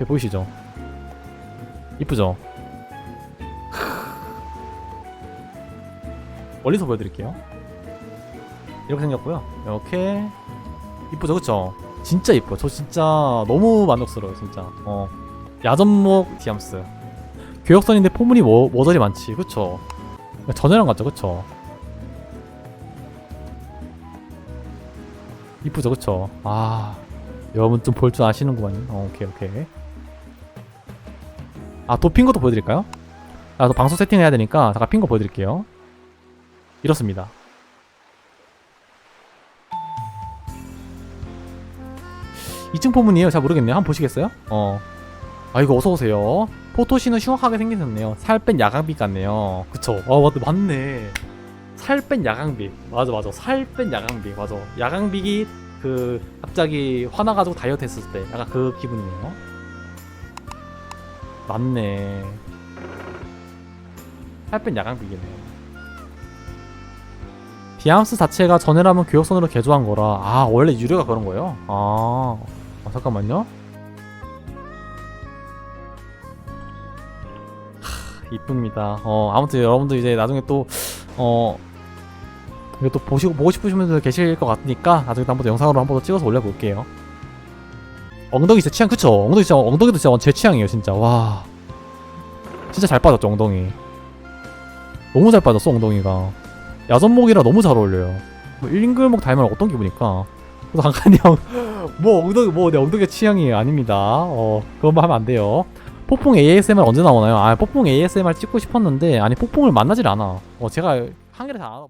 배 보이시죠? 이쁘죠? 멀리서 보여드릴게요. 이렇게 생겼고요. 이렇게 이쁘죠, 그쵸? 진짜 이뻐. 저 진짜 너무 만족스러워요, 진짜. 어 야전목 디암스. 교역선인데 포문이 뭐 모저리 많지, 그쵸? 전혀랑 같죠, 그쵸? 이쁘죠, 그쵸? 아 여러분 좀 볼 줄 아시는구만요. 어, 오케이 오케이. 아또핀 것도 보여드릴까요? 아 또 방송 세팅해야 되니까 잠깐 핀 거 보여드릴게요. 이렇습니다. 이층 포문이에요. 잘 모르겠네요. 한번 보시겠어요? 어. 아 이거 어서 오세요. 포토시는 흉악하게 생기셨네요. 살 뺀 야광빛 같네요. 그쵸? 아 맞, 맞네. 살 뺀 야광빛. 맞아 맞아. 살 뺀 야광빛. 맞아. 야광빛이 그 갑자기 화나가지고 다이어트 했을 때 약간 그 기분이네요. 맞네. 살뺀 야광빛이네. 디암스 자체가 전해라면 교역선으로 개조한 거라 아 원래 유료가 그런 거예요? 아, 아 잠깐만요 하, 이쁩니다 어 아무튼 여러분들 이제 나중에 또 어 이거 또 보시고 보고 싶으신 분들 계실 것 같으니까 나중에 또 한번 영상으로 한 번 더 찍어서 올려볼게요 엉덩이 제 취향 그쵸? 엉덩이 진짜 엉덩이도 진짜 제 취향이에요 진짜 와 진짜 잘 빠졌죠 엉덩이 너무 잘 빠졌어 엉덩이가 야전목이라 너무 잘 어울려요. 뭐 1인글목 닮으면 어떤 기분일까? 그래서 강칸이 형, 뭐 엉덩이, 뭐 내 엉덩이 취향이 아닙니다. 어, 그런 말 하면 안 돼요. 폭풍 ASMR 언제 나오나요? 아, 폭풍 ASMR 찍고 싶었는데, 아니, 폭풍을 만나질 않아. 어, 제가 한개를 다안 하다